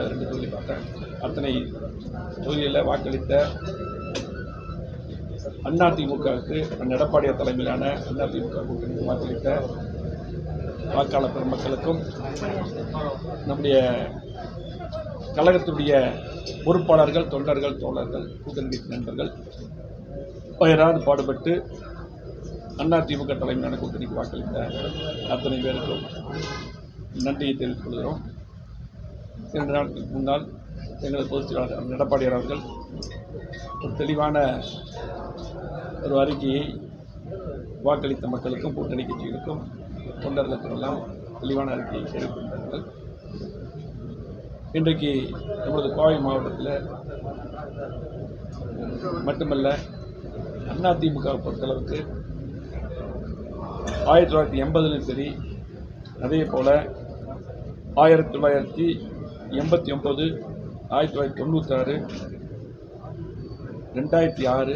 தமிழ்நாட்டில் ரெண்டு தொகுதி பார்த்தேன். அத்தனை தொகுதிகளில் வாக்களித்த அதிமுகவுக்கு எடப்பாடியார் தலைமையிலான அதிமுக கூட்டணிக்கு வாக்களித்த வாக்காளர் பெருமக்களுக்கும் நம்முடைய கழகத்துடைய பொறுப்பாளர்கள் தொண்டர்கள் தோழர்கள் கூட்டணி நண்பர்கள் பயராது பாடுபட்டு அதிமுக தலைமையிலான கூட்டணிக்கு வாக்களித்த அத்தனை பேருக்கும் நன்றியை தெரிவித்துக் கொள்கிறோம். இரண்டு நாட்களுக்கு முன்னால் எங்களது பொதுச் செயலாளர் எடப்பாடியார் அவர்கள் ஒரு தெளிவான ஒரு அறிக்கையை வாக்களித்த மக்களுக்கும் கூட்டணி கட்சிகளுக்கும் தொண்டர்களுக்கும் எல்லாம் தெளிவான அறிக்கையை தெரிவித்திருந்தார்கள் இன்றைக்கு நமது கோவை மாவட்டத்தில் மட்டுமல்ல அதிமுக பொறுத்தளவுக்கு ஆயிரத்தி தொள்ளாயிரத்தி எண்பதுலையும் சரி அதே போல் ஆயிரத்தி தொள்ளாயிரத்தி எண்பத்தி ஒம்பது ஆயிரத்தி தொள்ளாயிரத்தி தொண்ணூத்தாறு ரெண்டாயிரத்தி ஆறு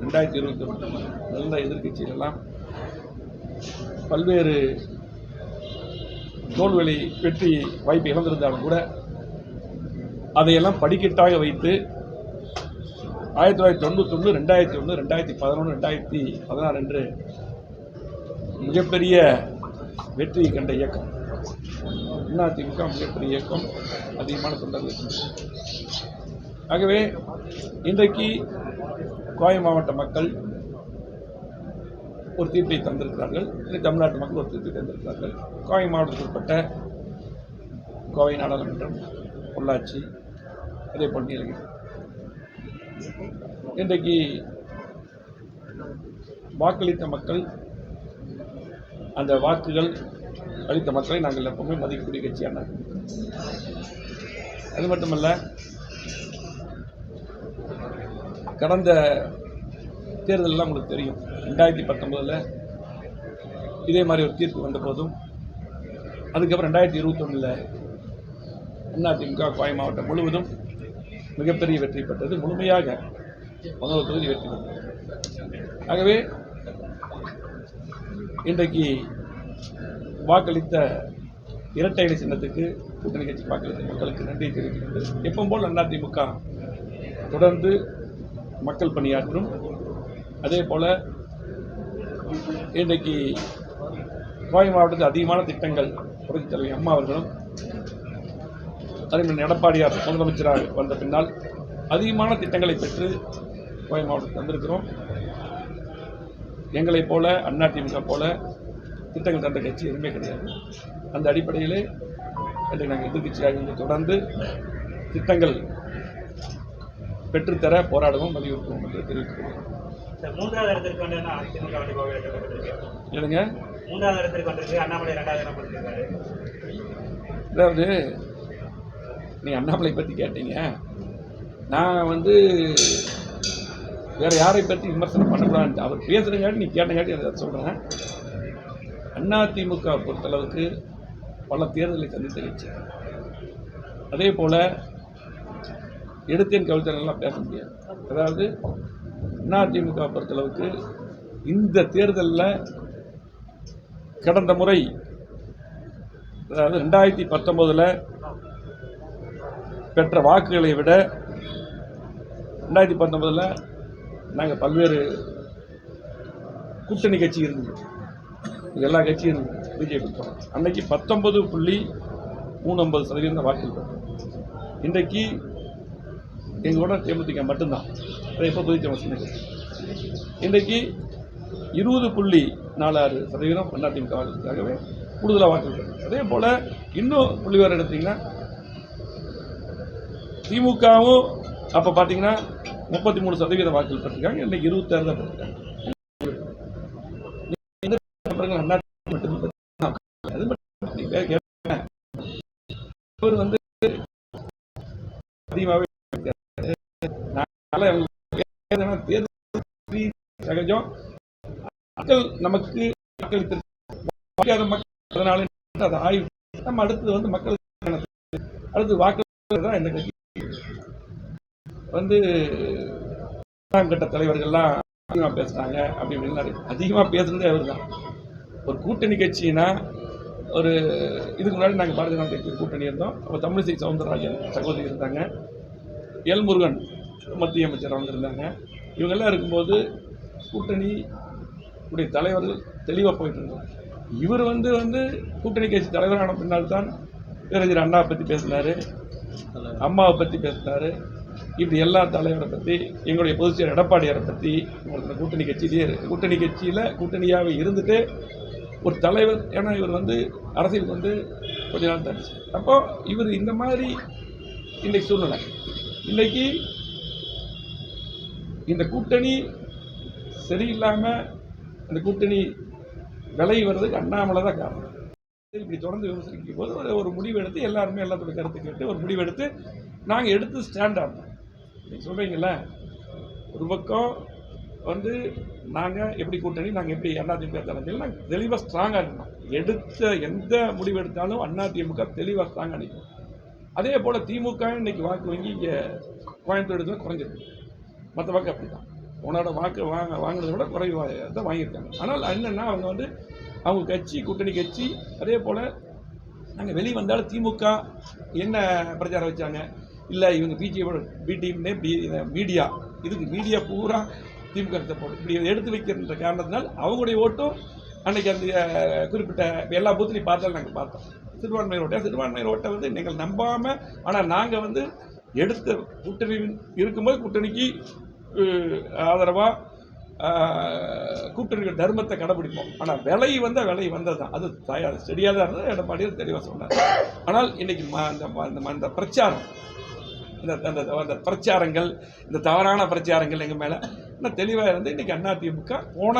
ரெண்டாயிரத்தி இருபத்தி ஒன்று நல்ல எதிர்கட்சியிலெல்லாம் பல்வேறு தோல்வெளி வெற்றி வாய்ப்பு இழந்திருந்தாலும் கூட அதையெல்லாம் படிக்கட்டாக வைத்து ஆயிரத்தி தொள்ளாயிரத்தி தொண்ணூத்தொன்று ரெண்டாயிரத்தி ஒன்று ரெண்டாயிரத்தி பதினொன்று ரெண்டாயிரத்தி பதினாறு என்று மிகப்பெரிய வெற்றியை கண்ட இயக்கம். அதிமுக மிகப்பெரிய இயக்கம் அதிகமான தொண்டர்கள் ஆகவே இன்றைக்கு கோவை மாவட்ட மக்கள் ஒரு தீர்ப்பை தந்திருக்கிறார்கள். இல்லை தமிழ்நாட்டு மக்கள் ஒரு தீர்ப்பை தந்திருக்கிறார்கள். கோவை மாவட்டத்தில் உட்பட்ட கோவை நாடாளுமன்றம் பொள்ளாச்சி அதே போல் நீலகிரி. இன்றைக்கு வாக்களித்த மக்கள் அந்த வாக்குகள் அளித்த மக்களை நாங்கள் எப்பவுமே மதிக்கக்கூடிய கட்சியான அது மட்டுமல்ல கடந்த தேர்தலெல்லாம் உங்களுக்கு தெரியும். ரெண்டாயிரத்தி பத்தொம்போதில் இதே மாதிரி ஒரு தீர்ப்பு வந்த போதும் அதுக்கப்புறம் ரெண்டாயிரத்தி இருபத்தொன்னில் அதிமுக கோயம் மாவட்டம் முழுவதும் மிகப்பெரிய வெற்றி பெற்றது. முழுமையாக பதினோரு தொகுதி வெற்றி பெற்றது. ஆகவே இன்றைக்கு வாக்களித்த இரட்டை இலை சின்னத்துக்கு கூட்டணி கட்சி வாக்களித்த மக்களுக்கு நன்றி தெரிவிக்கிறது கொண்டு எப்பவும் போல் அதிமுக தொடர்ந்து மக்கள் பணியாற்றும் அதே போல் இன்றைக்கு கோவை மாவட்டத்தில் அதிகமான திட்டங்கள் புரட்சித் தலைவி அம்மா அவர்களும் தலைவர் எடப்பாடியார் முதலமைச்சராக வந்த பின்னால் அதிகமான திட்டங்களை பெற்று கோவை மாவட்டத்தில் தந்திருக்கிறோம் எங்களைப் போல அதிமுக போல திட்டங்கள் தந்த கட்சி எதுவுமே கிடையாது. அந்த அடிப்படையிலே இன்றைக்கு நாங்கள் எதிர்கட்சியாக இருந்து தொடர்ந்து திட்டங்கள் பெற்றுத்தர போராடுவோம் வலியுறுத்துவோம் என்று தெரிவித்துக் கொள்கிறோம் சார், மூன்றாவது இடத்திற்கு வந்து என்ன அதிமுக வந்து கோவை எடுக்கப்பட்டிருக்கு இல்லைங்க மூன்றாவது இடத்திற்கு வந்திருக்கு அண்ணாமலை இரண்டாவது இடம் கொடுத்திருக்காரு அதாவது நீ அண்ணாமலை பற்றி கேட்டீங்க. நான் வந்து வேற யாரை பற்றி விமர்சனம் பண்ணக்கூடாது அவர் பேசுறங்காட்டி நீ கேட்டங்காட்டி அதை சொல்கிறேன் அதிமுக பொறுத்தளவுக்கு பல தேர்தலை சந்தித்து கட்சி அதே போல் எடுத்தேன் கவிழ்த்தனெல்லாம் பேச முடியாது. அதாவது அதிமுக பொறுத்தளவுக்கு இந்த தேர்தலில் கடந்த முறை அதாவது ரெண்டாயிரத்தி பத்தொம்போதில் பெற்ற வாக்குகளை விட ரெண்டாயிரத்தி பத்தொம்போதில் நாங்கள் பல்வேறு கூட்டணி கட்சி இருந்தது. எல்லா கட்சியும் பிஜேபி அன்னைக்கு பத்தொன்பது புள்ளி மூணு ஐம்பது சதவீதம் வாக்கில் வாக்குகள் இன்றைக்கு எங்களோட தேமுதிக மட்டும்தான். அதை எப்போ புதுச்சேரி சொன்னீங்க இன்றைக்கு இருபது புள்ளி நாலாறு சதவீதம் அதிமுக வாக்குறதுக்காகவே கூடுதலாக வாக்குகள் அதே போல் இன்னும் புள்ளி வேறு எடுத்தீங்கன்னா திமுகவும் அப்போ பார்த்தீங்கன்னா முப்பத்தி மூணு சதவீத வாக்குகள் பெற்றிருக்காங்க இன்றைக்கி இருபத்தாறு தான் பெற்றிருக்காங்க நீங்க அண்ணா மட்டும் அவர் வந்து அதிகமாகவே தேர்தல் சகஜம். மக்கள் நமக்கு வாக்களித்திருக்க மக்கள் அதனால அதை ஆய்வு நம்ம அடுத்தது வந்து மக்கள் அடுத்து வாக்கு தான் இந்த கட்சி. வந்து கட்ட தலைவர்கள்லாம் அதிகமாக பேசுனாங்க அப்படி இப்படின்னு அதிகமாக பேசுனதே அவர் தான் ஒரு கூட்டணி கட்சினா ஒரு இதுக்கு முன்னாடி நாங்கள் பாரதிய ஜனதா கட்சி கூட்டணி இருந்தோம். அப்போ தமிழிசை சவுந்தரராஜன் சகோதரி இருந்தாங்க. எல் முருகன் மத்திய அமைச்சர் வந்திருந்தாங்க. இருந்தாங்க இவங்கெல்லாம் இருக்கும்போது கூட்டணி உடைய தலைவர்கள் தெளிவாக போயிட்டு இருந்தாங்க இவர் வந்து வந்து கூட்டணி கட்சி தலைவரான பின்னால் தான் பேரறிஞர் அண்ணாவை பற்றி பேசினார் அம்மாவை பற்றி பேசினார். இப்படி எல்லா தலைவரை பற்றி எங்களுடைய பொதுச்செயலர் எடப்பாடியாரை பற்றி உங்களுக்கு கூட்டணி கட்சியிலேயே கூட்டணி கட்சியில் கூட்டணியாகவே இருந்துட்டு ஒரு தலைவர் ஏன்னா இவர் வந்து அரசியலுக்கு வந்து கொஞ்ச நாள் தான். அப்போது இவர் இந்த மாதிரி இன்றைக்கு சூழ்நிலை இன்றைக்கி இந்த கூட்டணி சரியில்லாமல் இந்த கூட்டணி விலை வர்றதுக்கு அண்ணாமலை தான் காரணம். இப்படி தொடர்ந்து விமர்சிக்கும் போது ஒரு ஒரு முடிவு எடுத்து எல்லாருமே எல்லாத்தோட கருத்து கேட்டு ஒரு முடிவு எடுத்து நாங்கள் எடுத்து ஸ்டாண்ட் ஆனோம் நீங்கள் சொல்கிறீங்களே ஒரு பக்கம் வந்து நாங்கள் எப்படி கூட்டணி நாங்கள் எப்படி அதிமுக தலைமையில் நாங்கள் தெளிவாக ஸ்ட்ராங்காக இருக்கணும் எடுத்த எந்த முடிவு எடுத்தாலும் அதிமுக தெளிவாக ஸ்ட்ராங்காக நிற்கும் அதே போல் திமுக இன்னைக்கு வாக்கு வங்கி இங்கே கோயம்புத்தூர் இடத்துல குறைஞ்சிருக்கு. மற்ற வாக்கு அப்படி தான் உன்னோட வாக்கு வாங்க வாங்கினதை விட குறைவாக தான் வாங்கியிருக்காங்க. ஆனால் என்னென்னா அவங்க வந்து அவங்க கட்சி கூட்டணி கட்சி அதே போல் நாங்கள் வெளியே வந்தாலும் திமுக என்ன பிரச்சாரம் வச்சாங்க? இல்லை இவங்க பிஜேபியோட பி டீம்னே பி மீடியா. இதுக்கு மீடியா பூரா திமுக போடும் இப்படி எடுத்து வைக்கின்ற காரணத்தினால் அவங்களுடைய ஓட்டும் அன்னைக்கு அந்த குறிப்பிட்ட எல்லா பூத்துலையும் பார்த்தாலும் நாங்கள் பார்த்தோம். சிறுபான்மையர் ஓட்டை சிறுபான்மையர் ஓட்டை வந்து நீங்கள் நம்பாமல் ஆனால் நாங்கள் வந்து எடுத்த கூட்டணி இருக்கும்போது கூட்டணிக்கு ஆதரவாக கூட்டணிகள் தர்மத்தை கடைபிடிப்போம். ஆனால் விலை வந்தால் விலை வந்தது தான் அது தயார் சரியாக தான் இருந்தது. எடப்பாடியில் தெளிவாக சொன்னார். ஆனால் இன்றைக்கி ம- அந்த ம- அந்த அந்த பிரச்சாரம் இந்த அந்த அந்த பிரச்சாரங்கள் இந்த தவறான பிரச்சாரங்கள் எங்கள் மேலே இன்னும் தெளிவாக இருந்து இன்னைக்கு அதிமுக போன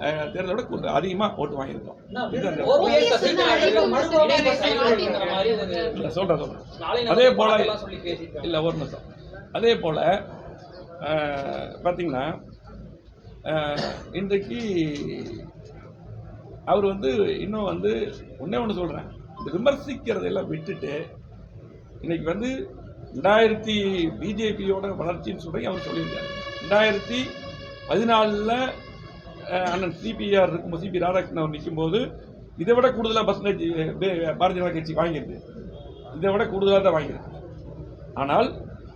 அஹ், தேர்தலை விட கூட்ட அதிகமாக ஓட்டு வாங்கியிருக்கோம். இல்லை சொல்கிறேன் சொல்கிறேன் அதே போல- இல்லை ஒரு நிமிஷம். அதே போல் பார்த்தீங்கன்னா இன்றைக்கு அவர் வந்து இன்னும் வந்து ஒன்றே ஒன்று சொல்கிறேன் இந்த விமர்சிக்கிறதெல்லாம் விட்டுட்டு இன்னைக்கு வந்து ரெண்டாயிரத்தி பிஜேபியோட வளர்ச்சின்னு சொல்லி அவர் சொல்லியிருக்காரு. ரெண்டாயிரத்தி பதினாலில் அண்ணன் சிபிஆர் இருக்கும்போது சிபி ராதாகிருஷ்ணன் அவர் நிற்கும்போது இதை விட கூடுதலாக பர்சன்டேஜ் பாரதிய ஜனதா கட்சி வாங்கியிருக்கு இதை விட கூடுதலாக தான் வாங்கியிருக்கு ஆனால்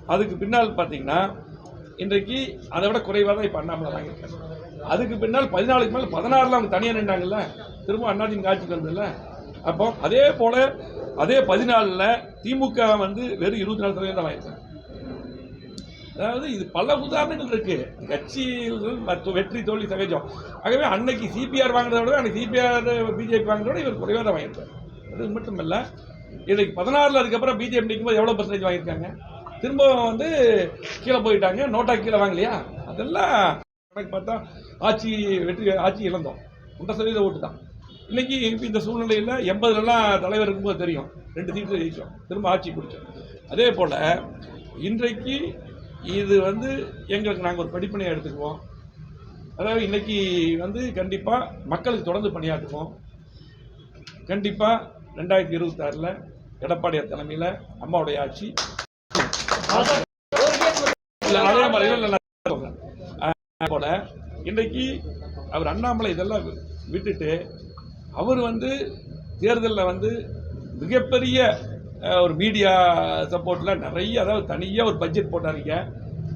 அதுக்கு பின்னால் பார்த்தீங்கன்னா இன்றைக்கு அதை விட குறைவாக தான் இப்போ அண்ணாமலை வாங்கியிருக்காங்க அதுக்கு பின்னால் பதினாலுக்கு மேலே பதினாறில் அவங்க தனியாக நின்றாங்கல்ல திரும்ப அண்ணாதிமுக ஆட்சிக்கு வந்ததில்ல அப்போ அதே போல் அதே பதினாலில் திமுக வந்து வெறும் இருபத்தி நாலு சதவீதம் தான் வாங்கியிருக்காங்க. அதாவது இது பல உதாரணங்கள் இருக்கு. கட்சியில் மற்ற வெற்றி தோல்வி சகஜம். ஆகவே அன்னைக்கு சிபிஆர் வாங்குறத விட அன்னைக்கு சிபிஆர் பிஜேபி வாங்குறத விட இவர் குறைவாக தான் வாங்கியிருக்காரு. அது மட்டும் இல்லை இன்னைக்கு பதினாறில் அதுக்கப்புறம் பிஜேபி நிற்கும்போது எவ்வளோ பர்சன்டேஜ் வாங்கியிருக்காங்க? திரும்ப வந்து கீழே போயிட்டாங்க. நோட்டா கீழே வாங்கலையா? அதெல்லாம் கணக்கு பார்த்தா ஆட்சி வெற்றி ஆட்சி இழந்தோம். ஒன்றரை சதவீத ஓட்டு தான். இன்னைக்கு இப்ப இந்த சூழ்நிலையில் எண்பதுலலாம் தலைவர் இருக்கும்போது தெரியும். ரெண்டு சீட்டு ஜெயிச்சோம். திரும்ப ஆட்சி பிடிச்சோம். அதே போல் இன்றைக்கு இது வந்து எங்களுக்கு நாங்கள் ஒரு படிப்பினையை எடுத்துக்குவோம். அதாவது இன்றைக்கி வந்து கண்டிப்பாக மக்களுக்கு தொடர்ந்து பணியாற்றுவோம். கண்டிப்பாக ரெண்டாயிரத்தி இருபத்தாறில் எடப்பாடியார் தலைமையில் அம்மாவுடைய ஆட்சி. அதே மாதிரி போல. இன்றைக்கு அவர் அண்ணாமலை இதெல்லாம் விட்டுட்டு அவர் வந்து தேர்தலில் வந்து மிகப்பெரிய ஒரு மீடியா சப்போர்ட்டில் நிறைய அதாவது தனியாக ஒரு பட்ஜெட் போட்டாருங்க.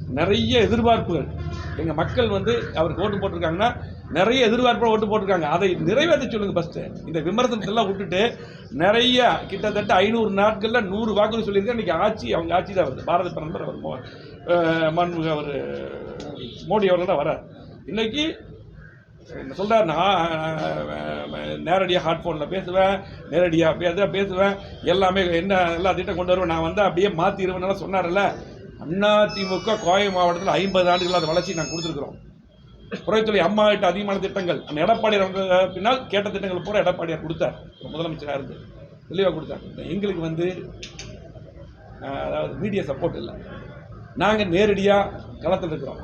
நிறைய எதிர்பார்ப்புகள். எங்கள் மக்கள் வந்து அவருக்கு ஓட்டு போட்டிருக்காங்கன்னா நிறைய எதிர்பார்ப்போட ஓட்டு போட்டிருக்காங்க. அதை நிறைவேற்ற சொல்லுங்கள் ஃபஸ்ட்டு இந்த விமர்சனத்தெல்லாம் விட்டுட்டு நிறைய கிட்டத்தட்ட ஐநூறு நாட்களில் நூறு வாக்குறுதி சொல்லியிருக்கேன் இன்றைக்கி ஆட்சி அவங்க ஆட்சி தான் வருது. பாரத பிரதமர் அவர் மோ- மாண்புமிகு அவர் மோடி அவர்கள் தான் வரார் இன்றைக்கி சொல்கிறார் நான் நேரடியாக ஹாட் ஃபோனில் பேசுவேன் நேரடியாக பேச பேசுவேன் எல்லாமே என்ன எல்லா திட்டம் கொண்டு வருவேன். நான் வந்து அப்படியே மாற்றிடுவேன் சொன்னார்ல அண்ணா கோவை மாவட்டத்தில் ஐம்பது ஆண்டுகள் அதை வளர்ச்சி நாங்கள் கொடுத்துருக்குறோம். புறத்துறை அம்மா கிட்ட அதிகமான திட்டங்கள். அந்த எடப்பாடியார் வந்த பின்னால் கேட்ட திட்டங்கள் பூரா எடப்பாடியார் கொடுத்தார். ஒரு முதலமைச்சராக இருந்து. தெளிவாக கொடுத்தார். எங்களுக்கு வந்து அதாவது மீடியா சப்போர்ட் இல்லை. நாங்கள் நேரடியாக களத்தில் இருக்கிறோம்.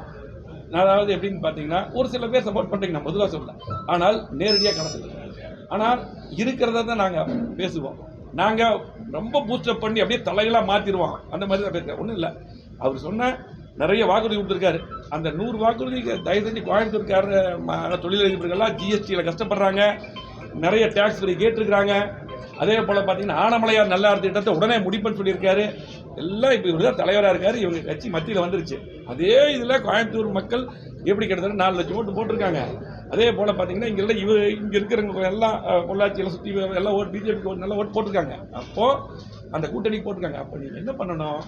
அதாவது எப்படின்னு பார்த்தீங்கன்னா ஒரு சில பேர் சப்போர்ட் பண்ணுறீங்க நான் பொதுவாக சொல்லல ஆனால் நேரடியாக களத்தில் ஆனால் இருக்கிறத தான் நாங்கள் பேசுவோம். நாங்கள் ரொம்ப பூஸ்டப் பண்ணி அப்படியே தலைகளாக மாற்றிடுவோம் அந்த மாதிரி தான் பேசுகிறேன் ஒன்றும் இல்லை. அவர் சொன்ன நிறைய வாக்குறுதி கொடுத்துருக்காரு. அந்த நூறு வாக்குறுதி தயவு செஞ்சு கோயம்புத்தூர்கார ம- தொழிலதிபர்கள்லாம் ஜிஎஸ்டியில் கஷ்டப்படுறாங்க. நிறைய டேக்ஸ் ஃப்ரீ கேட்டிருக்கிறாங்க. அதே போல் பார்த்தீங்கன்னா ஆனமலையார் நல்லார் திட்டத்தை உடனே முடிப்புன்னு சொல்லியிருக்காரு. எல்லாம் இப்போ இவர் தான் தலைவராக இருக்காரு. இவங்க கட்சி மத்தியில் வந்துருச்சு. அதே இதில் கோயம்புத்தூர் மக்கள் எப்படி கிட்டத்தட்ட நாலு லட்சம் ஓட்டு போட்டிருக்காங்க. அதே போல் பார்த்தீங்கன்னா இங்கே இவ இங்கே இருக்கிறவங்க எல்லாம் பொள்ளாச்சியில் சுற்றி எல்லாம் ஓட்டு பிஜேபிக்கு ஓட்டு நல்லா ஓட்டு போட்டிருக்காங்க. அப்போது அந்த கூட்டணிக்கு போட்டிருக்காங்க. அப்போ நீங்கள் என்ன பண்ணணும்?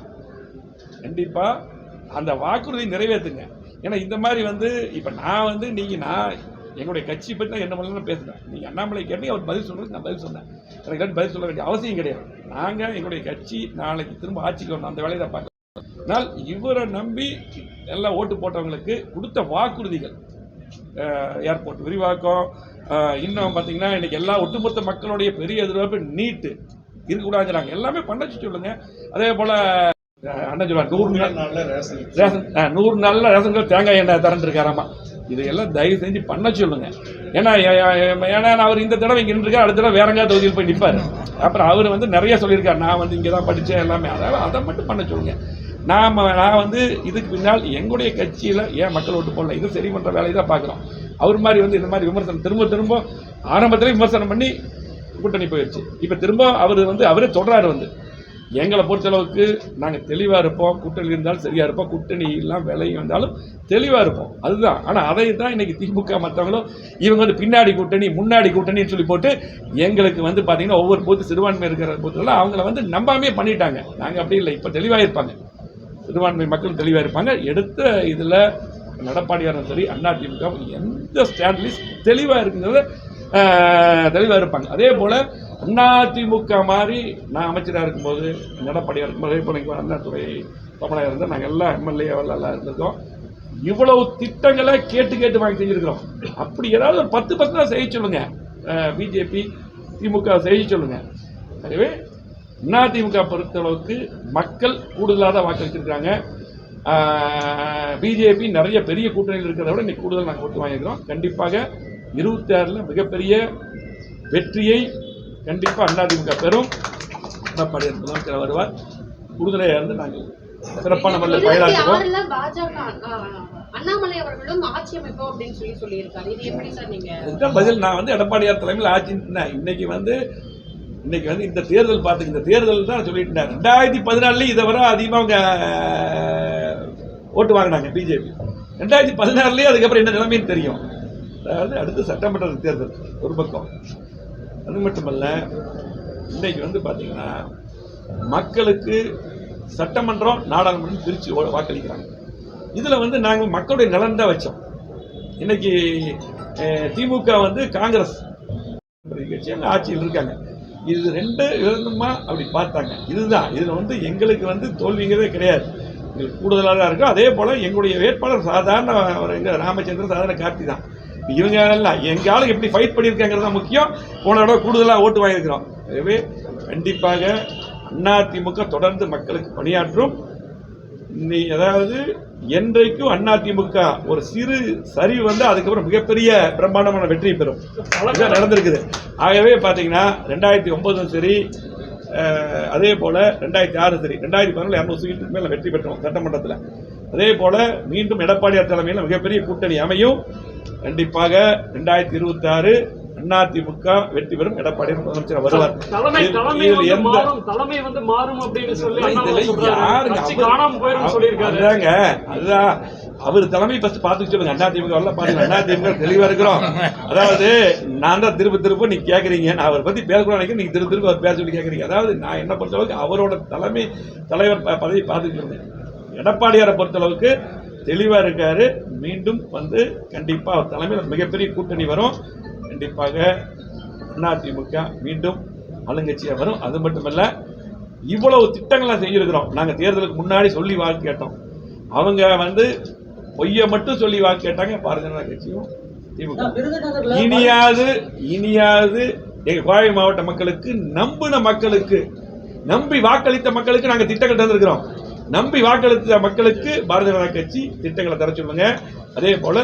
கண்டிப்பாக அந்த வாக்குறுதி நிறைவேற்றுங்க ஏன்னா இந்த மாதிரி வந்து இப்போ நான் வந்து நீங்கள் நான் எங்களுடைய கட்சி பற்றி தான் என்ன பண்ணலாம் பேசுகிறேன் நீங்கள் அண்ணாமலை கேட்டீங்க அவர் பதில் சொல்கிறது நான் பதில் சொன்னேன். எனக்கு வந்து பதில் சொல்ல வேண்டிய அவசியம் கிடையாது. நாங்கள் எங்களுடைய கட்சி நாளைக்கு திரும்ப ஆட்சிக்கு வரணும். அந்த வேலையை தான் பார்க்கணும் ஆனால் இவரை நம்பி எல்லாம் ஓட்டு போட்டவங்களுக்கு கொடுத்த வாக்குறுதிகள் ஏர்போர்ட் விரிவாக்கம் இன்னும் பார்த்தீங்கன்னா இன்னைக்கு எல்லா ஒட்டுமொத்த மக்களுடைய பெரிய எதிர்பார்ப்பு நீட்டு இருக்கக்கூடாதுங்கிறாங்க. எல்லாமே பண்ணச்சு சொல்லுங்க. அதே போல் அண்ணன் சொல்லுவார் நூறு நாள் ரேஷன் நூறு நாளில் ரேஷன் தேங்காய் எண்ணெய் திறந்துருக்காராமா. இதையெல்லாம் தயவு செஞ்சு பண்ண சொல்லுங்க. ஏன்னா ஏன்னா அவர் இந்த தடவை இங்கே நின்றுருக்கார் அடுத்த தடவை வேற எங்கேயாவது தொகுதியில் போய் நிற்பார் அப்புறம் அவர் வந்து நிறைய சொல்லியிருக்கார் நான் வந்து இங்கே தான் படித்தேன் எல்லாமே. அதாவது அதை மட்டும் பண்ண சொல்லுங்க. நாம் நான் வந்து இதுக்கு பின்னால் எங்களுடைய கட்சியில் ஏன் மக்கள் ஓட்டு போடல? இது சரி பண்ணுற வேலையை தான் பார்க்குறோம். அவர் மாதிரி வந்து இந்த மாதிரி விமர்சனம் திரும்ப திரும்ப ஆரம்பத்தில் விமர்சனம் பண்ணி கூட்டணி போயிடுச்சு இப்போ திரும்ப அவர் வந்து அவரே தொடராரு வந்து எங்களை பொறுத்தளவுக்கு நாங்கள் தெளிவாக இருப்போம் கூட்டணி இருந்தாலும் சரியாக இருப்போம் கூட்டணி எல்லாம் விலையும் வந்தாலும் தெளிவாக இருப்போம். அதுதான். ஆனால் அதை தான் இன்றைக்கி திமுக மற்றவங்களும் இவங்க வந்து பின்னாடி கூட்டணி முன்னாடி கூட்டணின்னு சொல்லி போட்டு எங்களுக்கு வந்து பார்த்தீங்கன்னா ஒவ்வொரு பூத்து சிறுபான்மை இருக்கிற பூத்துலாம் அவங்கள வந்து நம்பாமே பண்ணிட்டாங்க. நாங்கள் அப்படி இல்லை. இப்போ தெளிவாக இருப்பாங்க. சிறுபான்மை மக்கள் தெளிவாக இருப்பாங்க. எடுத்த இதில் நடப்பாடியாரும் சரி அண்ணா திமுக எந்த ஸ்டாண்ட்லிஸ்ட் தெளிவாக இருக்குங்கிறத தெளிவாக இருப்பாங்க. அதே போல் அதிமுக மாதிரி நான் அமைச்சராக இருக்கும்போது நடப்பாடியாக இருக்கும்போது இப்போ போல் இங்கே அண்ணாதுறை இருந்தால் நாங்கள் எல்லாம் எம்எல்ஏவெல்லாம் இருந்திருக்கோம். இவ்வளவு திட்டங்களை கேட்டு கேட்டு வாங்கி செஞ்சுருக்கிறோம். அப்படி ஏதாவது ஒரு பத்து பத்து தான் செய்ய சொல்லுங்க. பிஜேபி திமுக செய்ய சொல்லுங்க. ஆகவே அதிமுக பொறுத்தளவுக்கு மக்கள் கூடுதலாக தான் வாக்களிச்சிருக்காங்க. பிஜேபி நிறைய பெரிய கூட்டணியில் இருக்கிறத விட இன்னைக்கு கூடுதல் நாங்கள் ஓட்டு வாங்கியிருக்கிறோம். கண்டிப்பாக இருபத்தி ஆறில் மிகப்பெரிய வெற்றியை கண்டிப்பாக அதிமுக பெறும் எடப்பாடி முதலமைச்சர் வருவார். உறுதுணையாக இருந்து நாங்கள் சிறப்பான முறையில் பயனாற்றுவோம் பதில். நான் வந்து எடப்பாடியார் தலைமையில் ஆட்சி இன்னைக்கு வந்து இன்னைக்கு வந்து இந்த தேர்தல் பார்த்து இந்த தேர்தல் தான் சொல்லிட்டு ரெண்டாயிரத்தி பதினாலுல இதை விட அதிகமாக அவங்க ஓட்டு வாங்கினாங்க பிஜேபி. ரெண்டாயிரத்தி பதினாறுலேயே அதுக்கப்புறம் என்ன நிலைமைன்னு தெரியும். அதாவது அடுத்து சட்டமன்ற தேர்தல் ஒரு பக்கம். அது மட்டுமல்ல இன்றைக்கு வந்து பார்த்தீங்கன்னா மக்களுக்கு சட்டமன்றம் நாடாளுமன்றம் பிரித்து வாக்களிக்கிறாங்க. இதில் வந்து நாங்கள் மக்களுடைய நலன் தான் வச்சோம். இன்னைக்கு திமுக வந்து காங்கிரஸ் கட்சி ஆட்சியில் இருக்காங்க. இது ரெண்டு இருந்துமா அப்படி பார்த்தாங்க. இதுதான். இதில் வந்து எங்களுக்கு வந்து தோல்விங்கிறதே கிடையாது. எங்களுக்கு கூடுதலாக தான் இருக்கும். அதே போல் எங்களுடைய வேட்பாளர் சாதாரண எங்கள் ராமச்சந்திரன் சாதாரண கார்த்தி தான். இவங்க இல்லை எங்க ஆளுக்கு எப்படி ஃபைட் பண்ணியிருக்காங்கிறது தான் முக்கியம். போன தடவை கூடுதலாக ஓட்டு வாங்கியிருக்கிறோம். எனவே கண்டிப்பாக அதிமுக தொடர்ந்து மக்களுக்கு பணியாற்றும். நீ அதாவது என்றைக்கும் அதிமுக ஒரு சிறு சரிவு வந்து அதுக்கப்புறம் மிகப்பெரிய பிரம்மாண்டமான வெற்றி பெறும். இதுதான் நடந்திருக்குது. ஆகவே பார்த்தீங்கன்னா ரெண்டாயிரத்தி ஒன்பதும் சரி அதே போல் ரெண்டாயிரத்தி ஆறு சரி ரெண்டாயிரத்தி பதினொன்று இரநூறு சீட்டுக்கு மேலே வெற்றி பெற்றோம் சட்டமன்றத்தில். அதே போல் மீண்டும் எடப்பாடியார் தலைமையில் மிகப்பெரிய கூட்டணி அமையும். கண்டிப்பாக ரெண்டாயிரத்தி இருபத்தி ஆறு அதிமுக வெற்றி பெறும் எடப்பாடியார் முதலமைச்சர் வருவார். அதுதாங்க அதுதான். அவர் தலைமை ஃபர்ஸ்ட் பார்த்து சொல்லுங்க. அண்ணா திமுக வரல பாருங்க அண்ணா திமுக தெளிவா இருக்கிறோம். அதாவது நான் தான் திரும்ப திரும்ப நீங்க கேக்குறீங்க. நான் அவரை பத்தி பேசக்கூடாது நினைக்கிறேன். நீங்க திரும்ப திரும்ப அவர் பேச சொல்லி கேக்குறீங்க. அதாவது நான் என்ன பொறுத்தளவுக்கு அவரோட தலைமை தலைவர் பதவி பார்த்துட்டு எடப்பாடியாரை பொறுத்தளவுக்கு தெளிவா இருக்காரு. மீண்டும் வந்து கண்டிப்பா அவர் தலைமையில் மிகப்பெரிய கூட்டணி வரும். கண்டிப்பாக அதிமுக மீண்டும் ஆளுங்கட்சியாக வரும். அது மட்டுமல்ல இவ்வளவு திட்டங்களை செஞ்சிருக்கிறோம். நாங்கள் தேர்தலுக்கு முன்னாடி சொல்லி வாக்கு கேட்டோம். அவங்க வந்து பொய்யை மட்டும் சொல்லி வாக்கு கேட்டாங்க. பாரதிய ஜனதா கட்சியும் திமுக. இனியாவது இனியாவது எங்க கோவை மாவட்ட மக்களுக்கு நம்பின மக்களுக்கு நம்பி வாக்களித்த மக்களுக்கு நாங்க திட்டங்கள் தந்திருக்கிறோம். நம்பி வாக்களித்த மக்களுக்கு பாரதிய ஜனதா கட்சி திட்டங்களை தர சொல்லுங்க. அதே போல